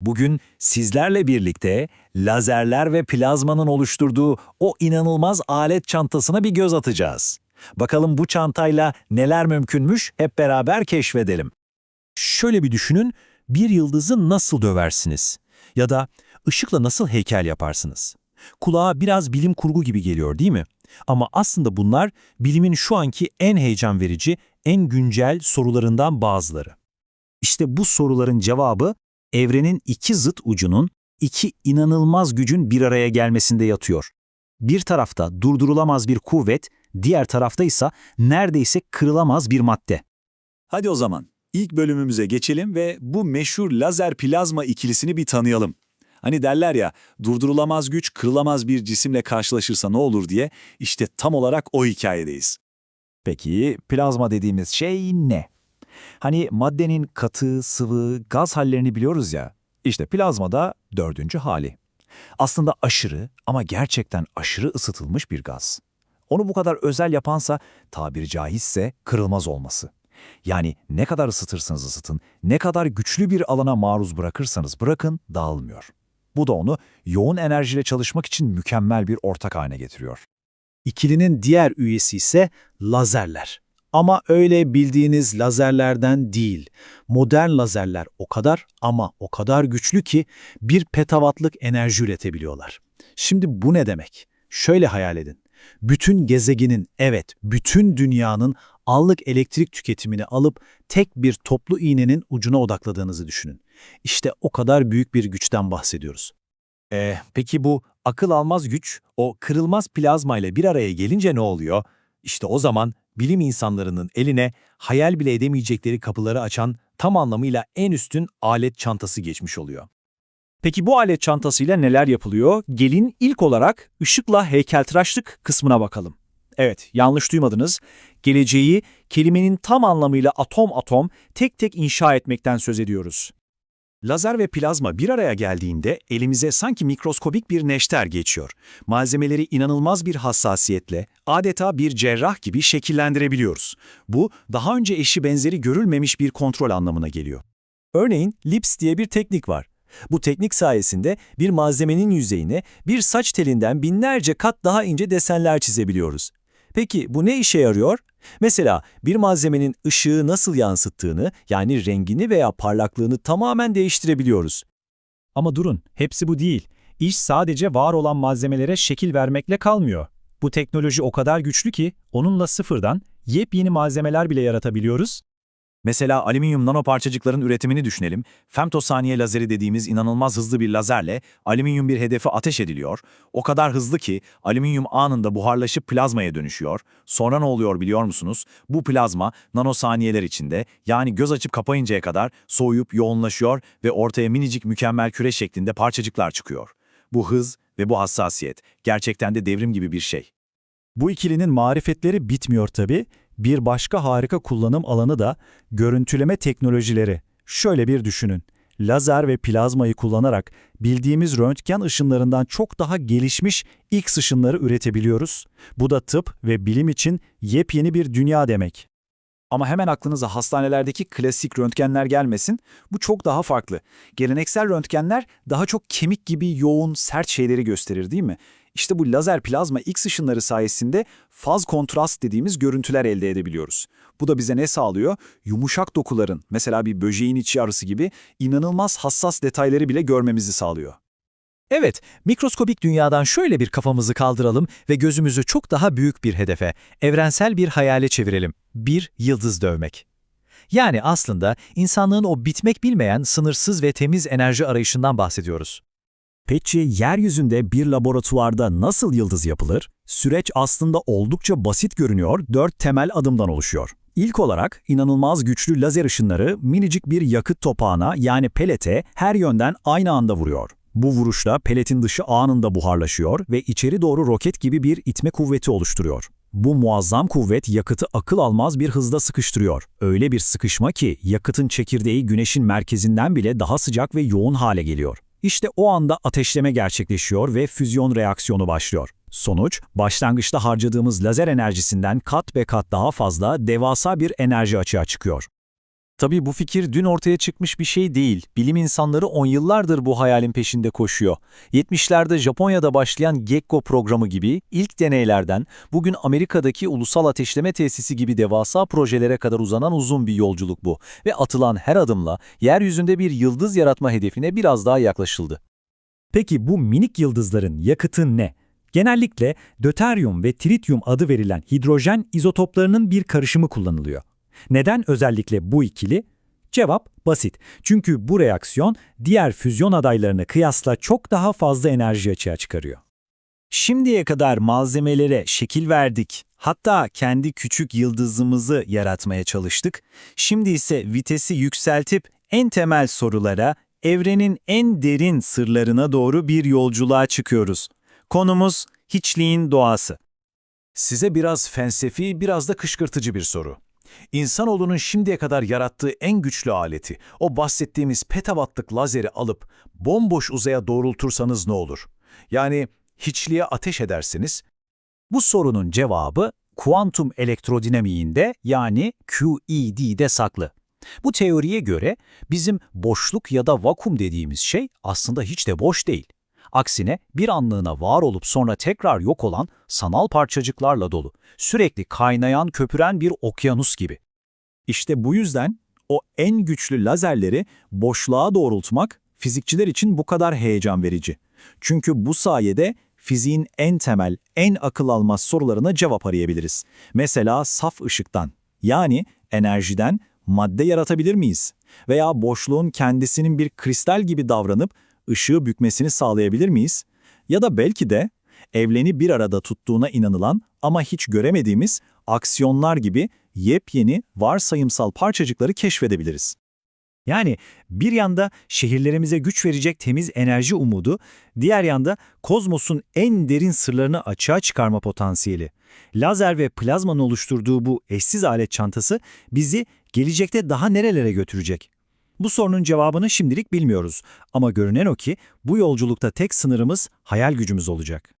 Bugün sizlerle birlikte lazerler ve plazmanın oluşturduğu o inanılmaz alet çantasına bir göz atacağız. Bakalım bu çantayla neler mümkünmüş hep beraber keşfedelim. Şöyle bir düşünün, bir yıldızı nasıl döversiniz? Ya da ışıkla nasıl heykel yaparsınız? Kulağa biraz bilim kurgu gibi geliyor değil mi? Ama aslında bunlar bilimin şu anki en heyecan verici, en güncel sorularından bazıları. İşte bu soruların cevabı evrenin iki zıt ucunun, iki inanılmaz gücün bir araya gelmesinde yatıyor. Bir tarafta durdurulamaz bir kuvvet, diğer tarafta ise neredeyse kırılamaz bir madde. Hadi o zaman ilk bölümümüze geçelim ve bu meşhur lazer plazma ikilisini bir tanıyalım. Hani derler ya durdurulamaz güç kırılamaz bir cisimle karşılaşırsa ne olur diye işte tam olarak o hikayedeyiz. Peki plazma dediğimiz şey ne? Hani maddenin katı, sıvı, gaz hallerini biliyoruz ya. İşte plazma da dördüncü hali. Aslında aşırı ama gerçekten aşırı ısıtılmış bir gaz. Onu bu kadar özel yapansa tabiri caizse kırılmaz olması. Yani ne kadar ısıtırsanız ısıtın, ne kadar güçlü bir alana maruz bırakırsanız bırakın dağılmıyor. Bu da onu yoğun enerjiyle çalışmak için mükemmel bir ortak haline getiriyor. İkilinin diğer üyesi ise lazerler. Ama öyle bildiğiniz lazerlerden değil. Modern lazerler o kadar ama o kadar güçlü ki bir petawattlık enerji üretebiliyorlar. Şimdi bu ne demek? Şöyle hayal edin. Bütün gezegenin, evet bütün dünyanın anlık elektrik tüketimini alıp tek bir toplu iğnenin ucuna odakladığınızı düşünün. İşte o kadar büyük bir güçten bahsediyoruz. Ee, peki bu akıl almaz güç, o kırılmaz plazma ile bir araya gelince ne oluyor? İşte o zaman bilim insanlarının eline hayal bile edemeyecekleri kapıları açan tam anlamıyla en üstün alet çantası geçmiş oluyor. Peki bu alet çantasıyla neler yapılıyor? Gelin ilk olarak ışıkla heykeltıraşlık kısmına bakalım. Evet, yanlış duymadınız. Geleceği kelimenin tam anlamıyla atom atom tek tek inşa etmekten söz ediyoruz. Lazer ve plazma bir araya geldiğinde elimize sanki mikroskobik bir neşter geçiyor. Malzemeleri inanılmaz bir hassasiyetle, adeta bir cerrah gibi şekillendirebiliyoruz. Bu, daha önce eşi benzeri görülmemiş bir kontrol anlamına geliyor. Örneğin lips diye bir teknik var. Bu teknik sayesinde bir malzemenin yüzeyine bir saç telinden binlerce kat daha ince desenler çizebiliyoruz. Peki bu ne işe yarıyor? Mesela bir malzemenin ışığı nasıl yansıttığını yani rengini veya parlaklığını tamamen değiştirebiliyoruz. Ama durun, hepsi bu değil. İş sadece var olan malzemelere şekil vermekle kalmıyor. Bu teknoloji o kadar güçlü ki onunla sıfırdan yepyeni malzemeler bile yaratabiliyoruz. Mesela alüminyum nanoparçacıkların üretimini düşünelim. Femtosaniye lazeri dediğimiz inanılmaz hızlı bir lazerle alüminyum bir hedefe ateş ediliyor. O kadar hızlı ki alüminyum anında buharlaşıp plazmaya dönüşüyor. Sonra ne oluyor biliyor musunuz? Bu plazma nanosaniyeler içinde yani göz açıp kapayıncaya kadar soğuyup yoğunlaşıyor ve ortaya minicik mükemmel küre şeklinde parçacıklar çıkıyor. Bu hız ve bu hassasiyet gerçekten de devrim gibi bir şey. Bu ikilinin marifetleri bitmiyor tabii. Bir başka harika kullanım alanı da görüntüleme teknolojileri. Şöyle bir düşünün. Lazer ve plazmayı kullanarak bildiğimiz röntgen ışınlarından çok daha gelişmiş X ışınları üretebiliyoruz. Bu da tıp ve bilim için yepyeni bir dünya demek. Ama hemen aklınıza hastanelerdeki klasik röntgenler gelmesin. Bu çok daha farklı. Geleneksel röntgenler daha çok kemik gibi yoğun, sert şeyleri gösterir değil mi? İşte bu lazer plazma X ışınları sayesinde faz kontrast dediğimiz görüntüler elde edebiliyoruz. Bu da bize ne sağlıyor? Yumuşak dokuların, mesela bir böceğin içi arısı gibi inanılmaz hassas detayları bile görmemizi sağlıyor. Evet, mikroskobik dünyadan şöyle bir kafamızı kaldıralım ve gözümüzü çok daha büyük bir hedefe, evrensel bir hayale çevirelim. Bir yıldız dövmek. Yani aslında insanlığın o bitmek bilmeyen sınırsız ve temiz enerji arayışından bahsediyoruz. Peki yeryüzünde bir laboratuvarda nasıl yıldız yapılır? Süreç aslında oldukça basit görünüyor, dört temel adımdan oluşuyor. İlk olarak inanılmaz güçlü lazer ışınları minicik bir yakıt topağına yani pelete her yönden aynı anda vuruyor. Bu vuruşla peletin dışı anında buharlaşıyor ve içeri doğru roket gibi bir itme kuvveti oluşturuyor. Bu muazzam kuvvet yakıtı akıl almaz bir hızda sıkıştırıyor. Öyle bir sıkışma ki yakıtın çekirdeği güneşin merkezinden bile daha sıcak ve yoğun hale geliyor. İşte o anda ateşleme gerçekleşiyor ve füzyon reaksiyonu başlıyor. Sonuç, başlangıçta harcadığımız lazer enerjisinden kat be kat daha fazla devasa bir enerji açığa çıkıyor. Tabii bu fikir dün ortaya çıkmış bir şey değil. Bilim insanları on yıllardır bu hayalin peşinde koşuyor. 70'lerde Japonya'da başlayan Gekko programı gibi ilk deneylerden bugün Amerika'daki Ulusal Ateşleme Tesisi gibi devasa projelere kadar uzanan uzun bir yolculuk bu. Ve atılan her adımla yeryüzünde bir yıldız yaratma hedefine biraz daha yaklaşıldı. Peki bu minik yıldızların yakıtı ne? Genellikle döteryum ve trityum adı verilen hidrojen izotoplarının bir karışımı kullanılıyor. Neden özellikle bu ikili? Cevap basit. Çünkü bu reaksiyon diğer füzyon adaylarına kıyasla çok daha fazla enerji açığa çıkarıyor. Şimdiye kadar malzemelere şekil verdik. Hatta kendi küçük yıldızımızı yaratmaya çalıştık. Şimdi ise vitesi yükseltip en temel sorulara, evrenin en derin sırlarına doğru bir yolculuğa çıkıyoruz. Konumuz hiçliğin doğası. Size biraz felsefi, biraz da kışkırtıcı bir soru. İnsanoğlunun şimdiye kadar yarattığı en güçlü aleti, o bahsettiğimiz petawattlık lazeri alıp bomboş uzaya doğrultursanız ne olur? Yani hiçliğe ateş edersiniz, Bu sorunun cevabı kuantum elektrodinamiğinde yani QED'de saklı. Bu teoriye göre bizim boşluk ya da vakum dediğimiz şey aslında hiç de boş değil. Aksine bir anlığına var olup sonra tekrar yok olan sanal parçacıklarla dolu, sürekli kaynayan köpüren bir okyanus gibi. İşte bu yüzden o en güçlü lazerleri boşluğa doğrultmak fizikçiler için bu kadar heyecan verici. Çünkü bu sayede fiziğin en temel, en akıl almaz sorularına cevap arayabiliriz. Mesela saf ışıktan, yani enerjiden madde yaratabilir miyiz? Veya boşluğun kendisinin bir kristal gibi davranıp ışığı bükmesini sağlayabilir miyiz? Ya da belki de evleni bir arada tuttuğuna inanılan ama hiç göremediğimiz aksiyonlar gibi yepyeni varsayımsal parçacıkları keşfedebiliriz. Yani bir yanda şehirlerimize güç verecek temiz enerji umudu, diğer yanda kozmosun en derin sırlarını açığa çıkarma potansiyeli. Lazer ve plazmanın oluşturduğu bu eşsiz alet çantası bizi gelecekte daha nerelere götürecek? Bu sorunun cevabını şimdilik bilmiyoruz ama görünen o ki bu yolculukta tek sınırımız hayal gücümüz olacak.